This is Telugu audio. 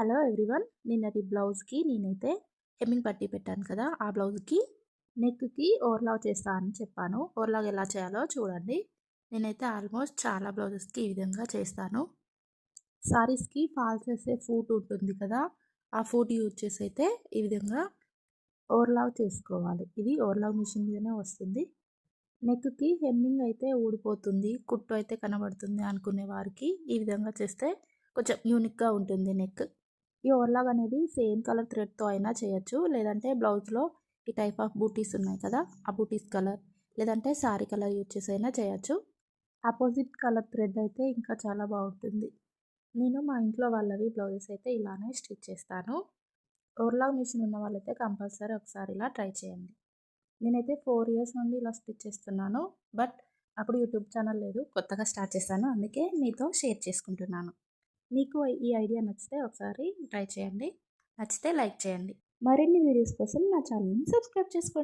హలో ఎవ్రీవన్ నిన్నటి బ్లౌజ్కి నేనైతే హెమ్మింగ్ పట్టి పెట్టాను కదా ఆ బ్లౌజ్కి నెక్కి ఓవర్లాగ్ చేస్తా అని చెప్పాను. ఓవర్లాగ్ ఎలా చేయాలో చూడండి. నేనైతే ఆల్మోస్ట్ చాలా బ్లౌజెస్కి ఈ విధంగా చేస్తాను. సారీస్కి ఫాల్స్ వేసే ఫూట్ ఉంటుంది కదా ఆ ఫూట్ యూజ్ చేసి అయితే ఈ విధంగా ఓవర్లాగ్ చేసుకోవాలి. ఇది ఓవర్లాగ్ మిషన్ మీదనే వస్తుంది. నెక్కి హెమ్మింగ్ అయితే ఊడిపోతుంది కుట్టు అయితే కనబడుతుంది అనుకునే వారికి ఈ విధంగా చేస్తే కొంచెం యూనిక్గా ఉంటుంది నెక్. ఈ ఓవర్లాగ్ అనేది సేమ్ కలర్ థ్రెడ్తో అయినా చేయొచ్చు. లేదంటే బ్లౌజ్లో ఈ టైప్ ఆఫ్ బూటీస్ ఉన్నాయి కదా ఆ బూటీస్ కలర్. లేదంటే శారీ కలర్ యూజ్ చేసి అయినా చేయొచ్చు. ఆపోజిట్ కలర్ థ్రెడ్ అయితే ఇంకా చాలా బాగుంటుంది నేను మా ఇంట్లో వాళ్ళవి బ్లౌజెస్ అయితే ఇలానే స్టిచ్ చేస్తాను. ఓవర్లాగ్ మిషన్ ఉన్న వాళ్ళైతే కంపల్సరీ ఒకసారి ఇలా ట్రై చేయండి. నేనైతే ఫోర్ ఇయర్స్ నుండి ఇలా స్టిచ్ చేస్తున్నాను. బట్ అప్పుడు యూట్యూబ్ ఛానల్ లేదు కొత్తగా స్టార్ట్ చేశాను. అందుకే మీతో షేర్ చేసుకుంటున్నాను. మీకు ఈ ఐడియా నచ్చితే ఒకసారి ట్రై చేయండి. నచ్చితే లైక్ చేయండి. మరిన్ని వీడియోస్ కోసం నా ఛానల్ని సబ్స్క్రైబ్ చేసుకోండి.